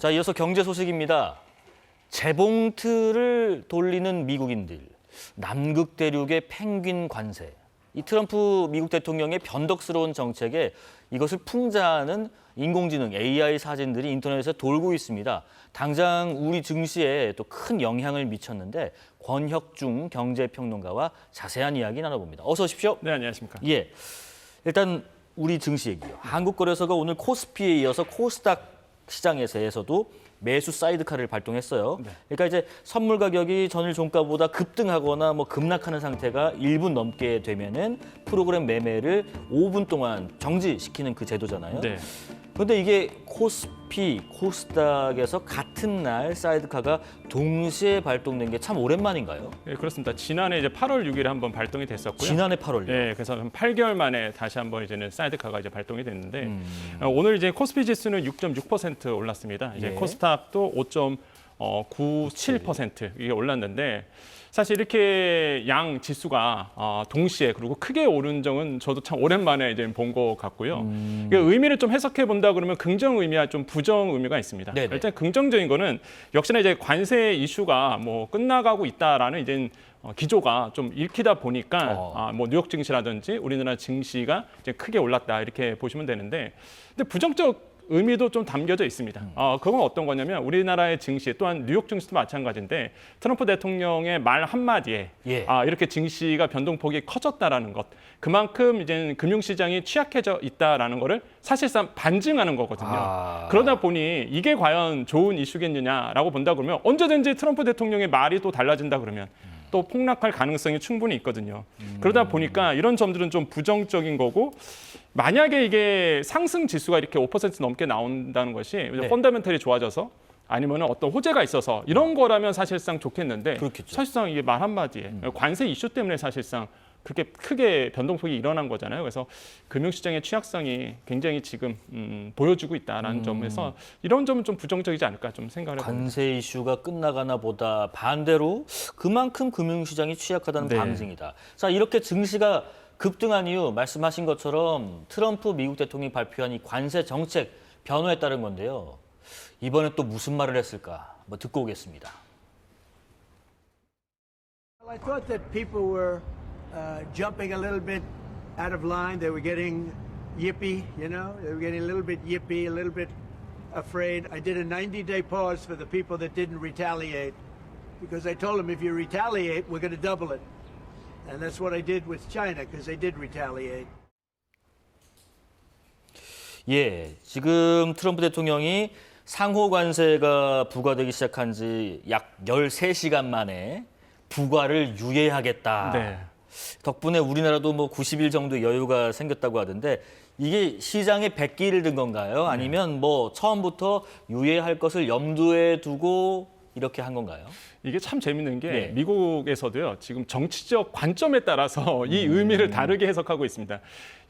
자, 이어서 경제 소식입니다. 재봉틀을 돌리는 미국인들, 남극 대륙의 펭귄 관세. 이 트럼프 미국 대통령의 변덕스러운 정책에 이것을 풍자하는 인공지능 AI 사진들이 인터넷에 돌고 있습니다. 당장 우리 증시에 또 큰 영향을 미쳤는데 권혁중 경제평론가와 자세한 이야기 나눠봅니다. 어서 오십시오. 네, 안녕하십니까. 예. 일단 우리 증시 얘기요. 한국 거래소가 오늘 코스피에 이어서 코스닥 시장에서도 매수 사이드카를 발동했어요. 그러니까 이제 선물 가격이 전일 종가보다 급등하거나 뭐 급락하는 상태가 1분 넘게 되면은 프로그램 매매를 5분 동안 정지시키는 그 제도잖아요. 네. 근데 이게 코스피, 코스닥에서 같은 날 사이드카가 동시에 발동된 게 참 오랜만인가요? 예, 그렇습니다. 지난해 이제 8월 6일에 한번 발동이 됐었고요. 지난해 8월요. 예, 그래서 한 8개월 만에 다시 한번 이제는 사이드카가 이제 발동이 됐는데 음. 어, 오늘 이제 코스피 지수는 6.6% 올랐습니다. 이제 예. 코스닥도 5.97% 이게 올랐는데 사실 이렇게 양 지수가 어, 동시에 그리고 크게 오른 적은 저도 참 오랜만에 이제 본 것 같고요. 음. 그 의미를 좀 해석해 본다 그러면 긍정 의미와 좀 부정 의미가 있습니다. 네네. 일단 긍정적인 거는 역시나 이제 관세 이슈가 뭐 끝나가고 있다라는 이제 어, 기조가 좀 읽히다 보니까 어. 아, 뭐 뉴욕 증시라든지 우리나라 증시가 이제 크게 올랐다 이렇게 보시면 되는데 근데 부정적 의미도 좀 담겨져 있습니다. 음. 어, 그건 어떤 거냐면 우리나라의 증시 또한 뉴욕 증시도 마찬가지인데 트럼프 대통령의 말 한마디에 예. 아, 이렇게 증시가 변동폭이 커졌다라는 것 그만큼 이제 금융시장이 취약해져 있다라는 거를 사실상 반증하는 거거든요. 아. 그러다 보니 이게 과연 좋은 이슈겠느냐라고 본다 그러면 언제든지 트럼프 대통령의 말이 또 달라진다 그러면 또 폭락할 가능성이 충분히 있거든요. 그러다 보니까 이런 점들은 좀 부정적인 거고 만약에 이게 상승 지수가 이렇게 5% 넘게 나온다는 것이 네. 펀더멘털이 좋아져서 아니면 어떤 호재가 있어서 이런 거라면 사실상 좋겠는데 그렇겠죠. 사실상 이게 말 한마디에 관세 이슈 때문에 사실상 그렇게 크게 변동폭이 일어난 거잖아요. 그래서 금융시장의 취약성이 굉장히 지금 음, 보여주고 있다라는 점에서 이런 점은 좀 부정적이지 않을까 좀 생각을 해봅니다. 관세 이슈가 끝나가나 보다 반대로 그만큼 금융시장이 취약하다는 네. 방증이다. 자 이렇게 증시가 급등한 이유 말씀하신 것처럼 트럼프 미국 대통령이 발표한 이 관세 정책 변화에 따른 건데요. 이번에 또 무슨 말을 했을까? 뭐 듣고 오겠습니다. I thought that people were uh, jumping a little bit out of line. They were getting yippy, you know, they were getting a little bit yippy, a little bit afraid. I did a 90 day pause for the people that didn't retaliate because I told them if you retaliate, we're going to double it. And that's what I did with China because they did retaliate. 예, 지금 트럼프 대통령이 상호 관세가 부과되기 시작한 지 약 13시간 만에 부과를 유예하겠다. 네. 덕분에 우리나라도 뭐 90일 정도 여유가 생겼다고 하던데 이게 시장에 백기를 든 건가요? 아니면 뭐 처음부터 유예할 것을 염두에 두고 이렇게 한 건가요? 이게 참 재밌는 게 네. 미국에서도요 지금 정치적 관점에 따라서 이 의미를 다르게 해석하고 있습니다.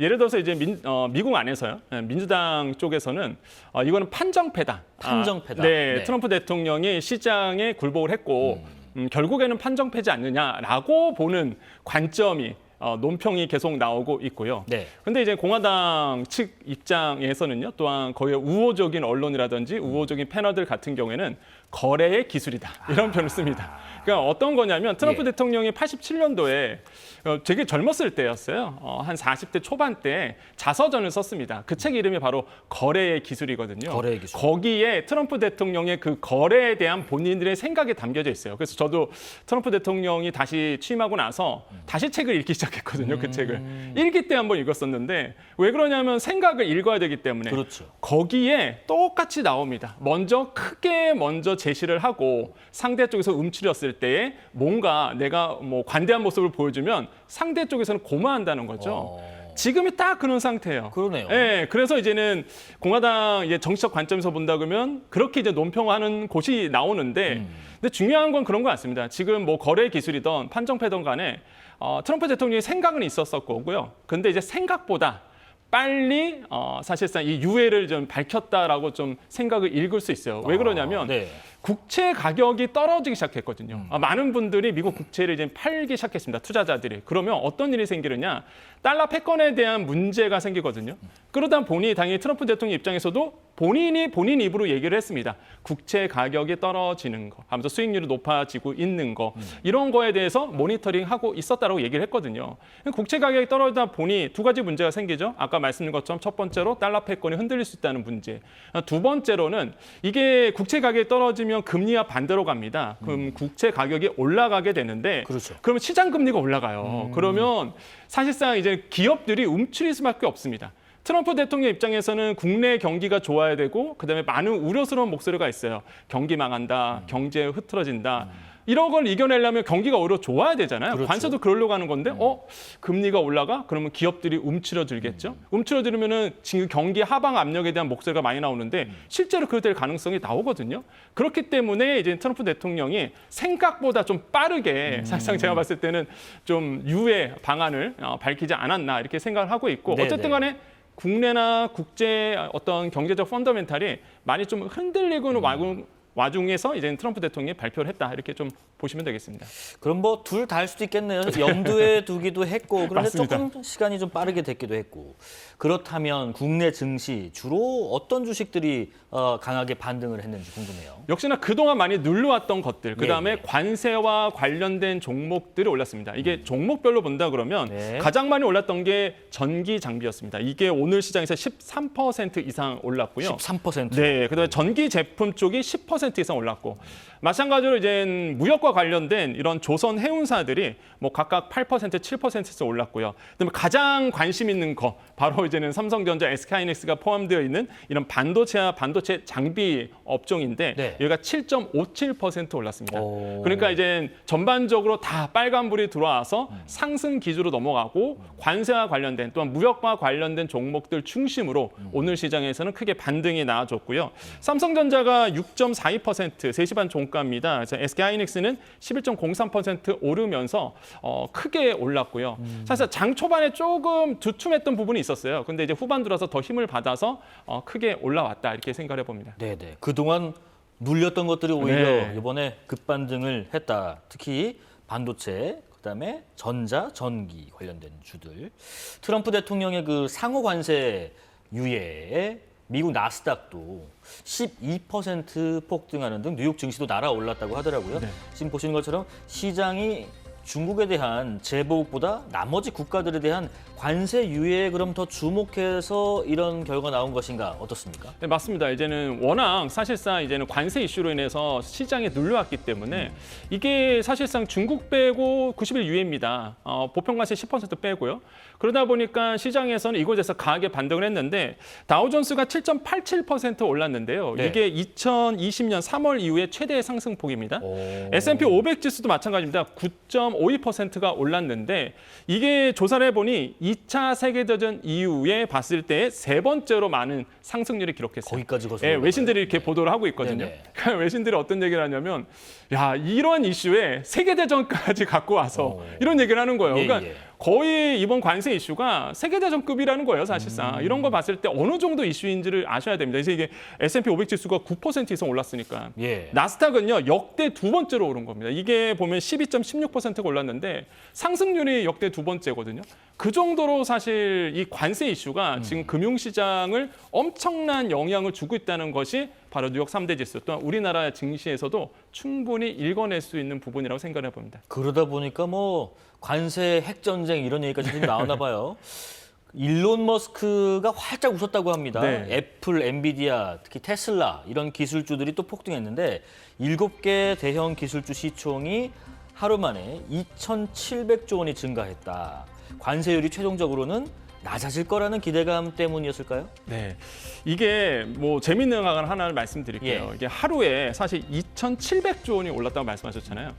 예를 들어서 이제 민, 어, 미국 안에서요 예, 민주당 쪽에서는 어, 이거는 판정패다. 판정패다. 아, 네, 네. 트럼프 대통령이 시장에 굴복을 했고 음, 결국에는 판정패지 않느냐라고 보는 관점이 어, 논평이 계속 나오고 있고요. 네. 근데 이제 공화당 측 입장에서는요, 또한 거의 우호적인 언론이라든지 우호적인 패널들 같은 경우에는 거래의 기술이다 이런 표현을 씁니다. 그러니까 어떤 거냐면 트럼프 예. 대통령이 87년도에 어, 되게 젊었을 때였어요. 어, 한 40대 초반 때 자서전을 썼습니다. 그 책 이름이 바로 거래의 기술이거든요. 거래의 기술. 거기에 트럼프 대통령의 그 거래에 대한 본인들의 생각이 담겨져 있어요. 그래서 저도 트럼프 대통령이 다시 취임하고 나서 다시 책을 읽기 시작했거든요. 그 책을 일기 때 한번 읽었었는데 왜 그러냐면 생각을 읽어야 되기 때문에 그렇죠. 거기에 똑같이 나옵니다. 먼저 크게 먼저 제시를 하고 상대 쪽에서 움츠렸을 때에 뭔가 내가 뭐 관대한 모습을 보여주면 상대 쪽에서는 고마한다는 거죠. 어. 지금이 딱 그런 상태예요. 그러네요. 예, 그래서 이제는 공화당 이제 정치적 관점에서 본다 그러면 그렇게 이제 논평하는 곳이 나오는데, 음. 근데 중요한 건 그런 거 같습니다. 지금 뭐 거래 기술이든 판정패든 간에 어, 트럼프 대통령의 생각은 있었을 거고요. 근데 이제 생각보다 빨리 어, 사실상 이 유해를 좀 밝혔다라고 좀 생각을 읽을 수 있어요. 왜 그러냐면 네. 국채 가격이 떨어지기 시작했거든요. 음. 아, 많은 분들이 미국 국채를 이제 팔기 시작했습니다. 투자자들이. 그러면 어떤 일이 생기느냐? 달러 패권에 대한 문제가 생기거든요. 그러다 보니 당연히 트럼프 대통령 입장에서도 본인이 본인 입으로 얘기를 했습니다. 국채 가격이 떨어지는 거, 하면서 수익률이 높아지고 있는 거 이런 거에 대해서 모니터링하고 있었다라고 얘기를 했거든요. 국채 가격이 떨어지다 보니 두 가지 문제가 생기죠. 아까 말씀드린 것처럼 첫 번째로 달러 패권이 흔들릴 수 있다는 문제. 아, 두 번째로는 이게 국채 가격이 떨어지면 금리와 반대로 갑니다. 그럼 국채 가격이 올라가게 되는데 그렇죠. 그러면 시장 금리가 올라가요. 그러면 사실상 이제 기업들이 움츠릴 수밖에 없습니다. 트럼프 대통령 입장에서는 국내 경기가 좋아야 되고 그다음에 많은 우려스러운 목소리가 있어요. 경기 망한다, 경제 흐트러진다. 이런 걸 이겨내려면 경기가 오히려 좋아야 되잖아요. 그렇죠. 관세도 그러려고 하는 건데, 어 금리가 올라가? 그러면 기업들이 움츠러들겠죠. 움츠러들면은 지금 경기 하방 압력에 대한 목소리가 많이 나오는데 실제로 그럴 될 가능성이 나오거든요. 그렇기 때문에 이제 트럼프 대통령이 생각보다 좀 빠르게 사실상 제가 봤을 때는 좀 유예 방안을 어, 밝히지 않았나 이렇게 생각을 하고 있고. 어쨌든 간에 국내나 국제 어떤 경제적 펀더멘탈이 많이 좀 흔들리고는 와중, 와중에서 이제 트럼프 대통령이 발표를 했다. 이렇게 좀 보시면 되겠습니다. 그럼 뭐 둘 다 할 수도 있겠네요. 염두에 두기도 했고 그런데 맞습니다. 조금 시간이 좀 빠르게 됐기도 했고 그렇다면 국내 증시 주로 어떤 주식들이 어, 강하게 반등을 했는지 궁금해요. 역시나 그동안 많이 눌러왔던 것들, 그 다음에 네, 네. 관세와 관련된 종목들이 올랐습니다. 이게 종목별로 본다 그러면 네. 가장 많이 올랐던 게 전기 장비였습니다. 이게 오늘 시장에서 13% 이상 올랐고요. 13%. 네, 그다음에 전기 제품 쪽이 10% 이상 올랐고 마찬가지로 이제 무역과 관련된 이런 조선 해운사들이 뭐 각각 8%, 7%에서 올랐고요. 그다음에 가장 관심 있는 거 바로 이제는 삼성전자, SK하이닉스가 포함되어 있는 이런 반도체와 반도체 장비 업종인데 네. 여기가 7.57% 올랐습니다. 오. 그러니까 이제 전반적으로 다 빨간불이 들어와서 상승 기조로 넘어가고 관세와 관련된 또한 무역과 관련된 종목들 중심으로 오늘 시장에서는 크게 반등이 나와줬고요. 삼성전자가 6.42% 3시 반 종가입니다. 그래서 SK하이닉스는 11.03% 오르면서 어, 크게 올랐고요. 사실 장 초반에 조금 두툼했던 부분이 있었어요. 근데 이제 후반 들어서 더 힘을 받아서 어, 크게 올라왔다 이렇게 생각해 봅니다. 네 네. 그동안 눌렸던 것들이 오히려 네. 이번에 급반등을 했다. 특히 반도체, 그다음에 전자, 전기 관련된 주들. 트럼프 대통령의 그 상호 관세 유예에 미국 나스닥도 12% 폭등하는 등 뉴욕 증시도 날아올랐다고 하더라고요. 네. 지금 보시는 것처럼 시장이 중국에 대한 제보보다 나머지 국가들에 대한 관세 유예에 그럼 더 주목해서 이런 결과 나온 것인가 어떻습니까? 네, 맞습니다. 이제는 워낙 사실상 이제는 관세 이슈로 인해서 시장에 눌려왔기 때문에 이게 사실상 중국 빼고 90일 유예입니다. 어, 보편관세 10% 빼고요. 그러다 보니까 시장에서는 이곳에서 강하게 반등을 했는데 다우존스가 7.87% 올랐는데요. 네. 이게 2020년 3월 이후에 최대 상승폭입니다. 오. S&P 500 지수도 마찬가지입니다. 9.52%가 올랐는데 이게 조사를 해보니 2차 세계대전 이후에 봤을 때 세 번째로 많은 상승률을 기록했어요. 거기까지 거슬러 예. 외신들이 이렇게 보도를 하고 있거든요. 네네. 그러니까 외신들이 어떤 얘기를 하냐면 야 이런 이슈에 세계대전까지 갖고 와서 오. 이런 얘기를 하는 거예요. 예, 그러니까 예. 거의 이번 관세 이슈가 세계대전급이라는 거예요, 사실상. 음. 이런 거 봤을 때 어느 정도 이슈인지를 아셔야 됩니다. 그래서 이게 S&P 500 지수가 9% 이상 올랐으니까 예. 나스닥은요 역대 두 번째로 오른 겁니다. 이게 보면 12.16%가 올랐는데 상승률이 역대 두 번째거든요. 그 정도로 사실 이 관세 이슈가 음. 지금 금융시장을 엄청난 영향을 주고 있다는 것이 바로 뉴욕 3대 지수 또한 우리나라 증시에서도 충분히 읽어낼 수 있는 부분이라고 생각을 해봅니다. 그러다 보니까 뭐 관세 핵 전쟁 이런 얘기까지 좀 나오나 봐요. 일론 머스크가 활짝 웃었다고 합니다. 네. 애플, 엔비디아, 특히 테슬라 이런 기술주들이 또 폭등했는데 일곱 개 대형 기술주 시총이 하루 만에 2,700조 원이 증가했다. 관세율이 최종적으로는 낮아질 거라는 기대감 때문이었을까요? 네. 이게 뭐 재밌는 거 하나를 말씀드릴게요. 예. 이게 하루에 사실 2,700조 원이 올랐다고 말씀하셨잖아요.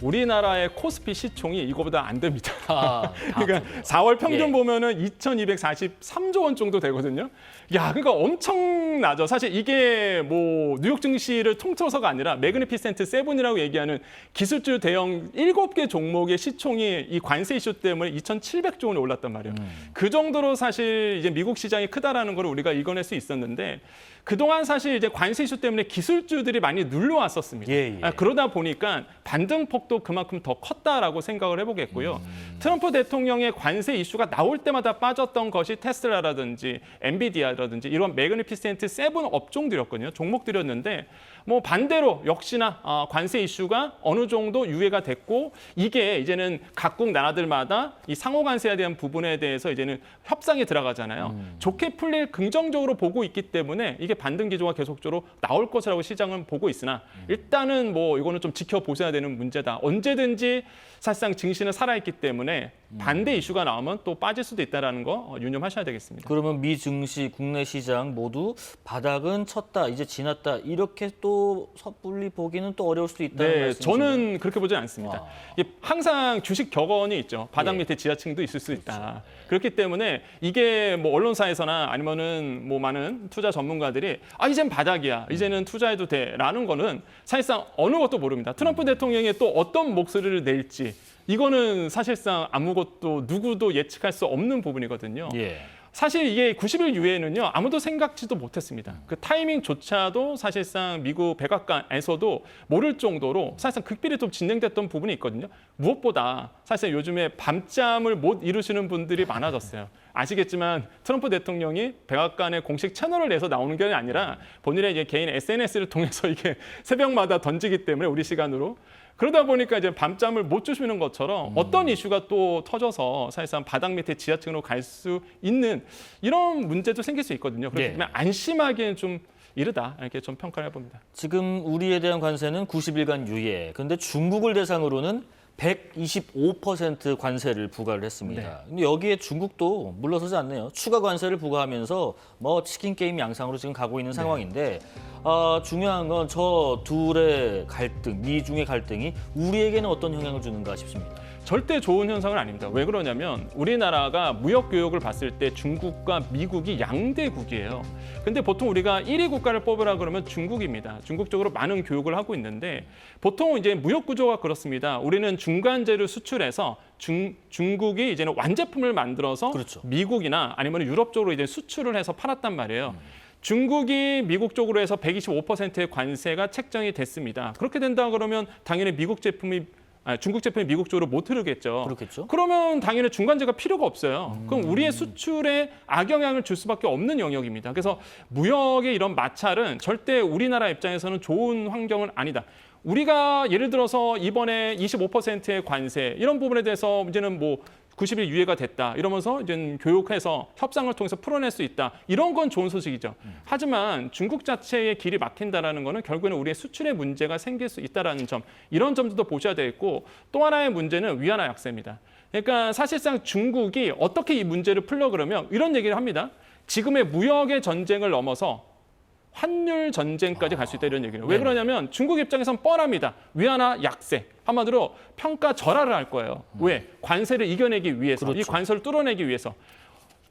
우리나라의 코스피 시총이 이거보다 안 됩니다. 아, 그러니까 4월 평균 예. 보면은 2,243조 원 정도 되거든요. 야, 그러니까 엄청나죠. 사실 이게 뭐 뉴욕 증시를 통틀어서가 아니라 매그니피센트 세븐이라고 얘기하는 기술주 대형 7개 종목의 시총이 이 관세 이슈 때문에 2,700조 원이 올랐단 말이에요. 그 정도 로 사실 이제 미국 시장이 크다라는 걸 우리가 읽어낼 수 있었는데 그동안 사실 이제 관세 이슈 때문에 기술주들이 많이 눌려왔었습니다. 예, 예. 아, 그러다 보니까 반등폭도 그만큼 더 컸다라고 생각을 해보겠고요. 트럼프 대통령의 관세 이슈가 나올 때마다 빠졌던 것이 테슬라라든지 엔비디아라든지 이런 매그니피센트 세븐 업종들이었거든요. 종목들이었는데 뭐 반대로 역시나 아, 관세 이슈가 어느 정도 유예가 됐고 이게 이제는 각국 나라들마다 이 상호 관세에 대한 부분에 대해서 이제는 협상에 들어가잖아요. 좋게 풀릴 긍정적으로 보고 있기 때문에 이게 반등 기조가 계속적으로 나올 것이라고 시장은 보고 있으나 일단은 뭐 이거는 좀 지켜보셔야 되는 문제다. 언제든지 사실상 증시는 살아있기 때문에 반대 이슈가 나오면 또 빠질 수도 있다라는 거 어, 유념하셔야 되겠습니다. 그러면 미 증시, 국내 시장 모두 바닥은 쳤다, 이제 지났다 이렇게 또 섣불리 보기는 또 어려울 수도 있다는 네, 말씀이신가요? 저는 그렇게 보지 않습니다. 아. 이게 항상 주식 격언이 있죠. 바닥 예. 밑에 지하층도 있을 수 있다. 그렇기 때문에 이게 뭐 언론사에서나 아니면은 뭐 많은 투자 전문가들이 아 이젠 바닥이야, 이제는 투자해도 돼라는 거는 사실상 어느 것도 모릅니다. 트럼프 음. 대통령이 또 어떤 목소리를 낼지 이거는 사실상 아무것도 누구도 예측할 수 없는 부분이거든요. 예. 사실 이게 90일 이후에는요 아무도 생각지도 못했습니다. 그 타이밍조차도 사실상 미국 백악관에서도 모를 정도로 사실상 극비리 좀 진행됐던 부분이 있거든요. 무엇보다 사실 요즘에 밤잠을 못 이루시는 분들이 많아졌어요. 아시겠지만 트럼프 대통령이 백악관의 공식 채널을 내서 나오는 게 아니라 본인의 개인 SNS를 통해서 이게 새벽마다 던지기 때문에 우리 시간으로 그러다 보니까 이제 밤잠을 못 주시는 것처럼 어떤 이슈가 또 터져서 사실상 바닥 밑에 지하층으로 갈 수 있는 이런 문제도 생길 수 있거든요. 그렇기 네. 때문에 안심하기엔 좀 이르다 이렇게 좀 평가를 해봅니다. 지금 우리에 대한 관세는 90일간 유예. 근데 중국을 대상으로는 125% 관세를 부과를 했습니다. 네. 근데 여기에 중국도 물러서지 않네요. 추가 관세를 부과하면서 뭐 치킨 게임 양상으로 지금 가고 네. 있는 상황인데 아, 중요한 건 저 둘의 갈등, 미중의 갈등이 우리에게는 어떤 영향을 주는가 싶습니다. 절대 좋은 현상은 아닙니다. 왜 그러냐면 우리나라가 무역 교역을 봤을 때 중국과 미국이 양대국이에요. 근데 보통 우리가 1위 국가를 뽑으라 그러면 중국입니다. 중국 쪽으로 많은 교역을 하고 있는데 보통 이제 무역 구조가 그렇습니다. 우리는 중간재를 수출해서 중, 중국이 이제는 완제품을 만들어서 그렇죠. 미국이나 아니면 유럽 쪽으로 이제 수출을 해서 팔았단 말이에요. 중국이 미국 쪽으로 해서 125%의 관세가 책정이 됐습니다. 그렇게 된다 그러면 당연히 미국 제품이 아, 중국 제품이 미국 쪽으로 못 흐르겠죠. 그렇겠죠. 그러면 당연히 중간재가 필요가 없어요. 그럼 우리의 수출에 악영향을 줄 수밖에 없는 영역입니다. 그래서 무역의 이런 마찰은 절대 우리나라 입장에서는 좋은 환경은 아니다. 우리가 예를 들어서 이번에 25%의 관세 이런 부분에 대해서 이제는 뭐 90일 유예가 됐다 이러면서 이제 교육해서 협상을 통해서 풀어낼 수 있다 이런 건 좋은 소식이죠. 하지만 중국 자체의 길이 막힌다라는 거는 결국에는 우리의 수출에 문제가 생길 수 있다라는 점 이런 점들도 보셔야 되겠고 또 하나의 문제는 위안화 약세입니다. 그러니까 사실상 중국이 어떻게 이 문제를 풀려 그러면 이런 얘기를 합니다. 지금의 무역의 전쟁을 넘어서 환율 전쟁까지 갈 수 있다 이런 얘기예요. 왜 네네. 그러냐면 중국 입장에선 뻔합니다. 위안화 약세. 한마디로 평가 절하를 할 거예요. 왜? 관세를 이겨내기 위해서. 이 그렇죠. 관세를 뚫어내기 위해서.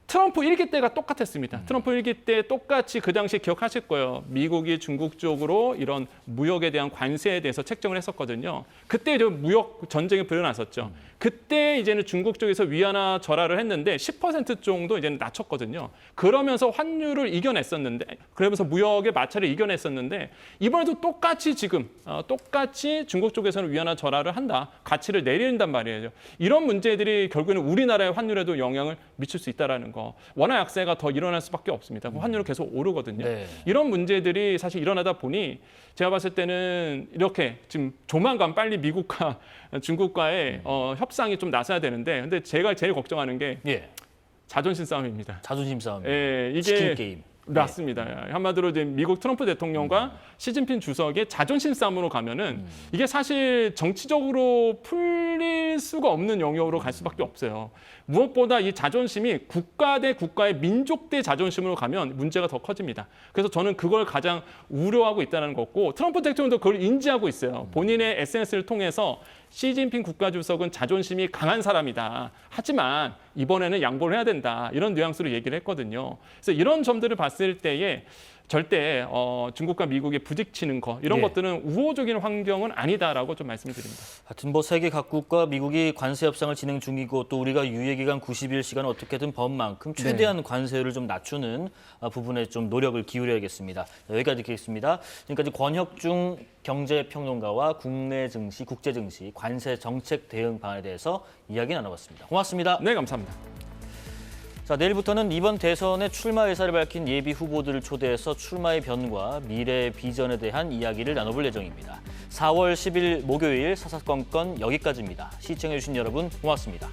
트럼프 일기 때가 똑같았습니다. 트럼프 일기 때 똑같이 그 당시 기억하실 거예요. 미국이 중국 쪽으로 이런 무역에 대한 관세에 대해서 책정을 했었거든요. 그때 이제 무역 전쟁이 불어났었죠. 그때 이제는 중국 쪽에서 위안화 절하를 했는데 10% 정도 이제는 낮췄거든요. 그러면서 환율을 이겨냈었는데 그러면서 무역의 마찰을 이겨냈었는데 이번에도 똑같이 지금 어, 똑같이 중국 쪽에서는 위안화 절하를 한다. 가치를 내린단 말이에요. 이런 문제들이 결국에는 우리나라의 환율에도 영향을 미칠 수 있다라는 거. 원화 약세가 더 일어날 수밖에 없습니다. 환율은 계속 오르거든요. 네. 이런 문제들이 사실 일어나다 보니 제가 봤을 때는 이렇게 지금 조만간 빨리 미국과 중국과의 어, 협상이 좀 나서야 되는데 근데 제가 제일 걱정하는 게 예. 자존심 싸움입니다. 자존심 싸움. 예, 이게 게임. 맞습니다. 한마디로 이제 미국 트럼프 대통령과 시진핑 주석의 자존심 싸움으로 가면은 이게 사실 정치적으로 풀릴 수가 없는 영역으로 갈 수밖에 없어요. 무엇보다 이 자존심이 국가 대 국가의 민족 대 자존심으로 가면 문제가 더 커집니다. 그래서 저는 그걸 가장 우려하고 있다는 거고 트럼프 대통령도 그걸 인지하고 있어요. 본인의 SNS를 통해서 시진핑 국가주석은 자존심이 강한 사람이다. 하지만 이번에는 양보를 해야 된다. 이런 뉘앙스로 얘기를 했거든요. 그래서 이런 점들을 봤을 때에 절대 어, 중국과 미국이 부딪히는 거 이런 예. 것들은 우호적인 환경은 아니다라고 좀 말씀을 드립니다. 하여튼 뭐 세계 각국과 미국이 관세 협상을 진행 중이고 또 우리가 유예 기간 90일 시간 어떻게든 법만큼 최대한 관세율을 좀 낮추는 아, 부분에 좀 노력을 기울여야겠습니다. 여기까지 듣겠습니다. 지금까지 권혁중 경제평론가와 국내 증시, 국제 증시 관세 정책 대응 방안에 대해서 이야기 나눠봤습니다. 고맙습니다. 네, 감사합니다. 자, 내일부터는 이번 대선에 출마 의사를 밝힌 예비 후보들을 초대해서 출마의 변과 미래 비전에 대한 이야기를 나눠볼 예정입니다. 4월 10일 목요일 사사건건 여기까지입니다. 시청해주신 여러분 고맙습니다.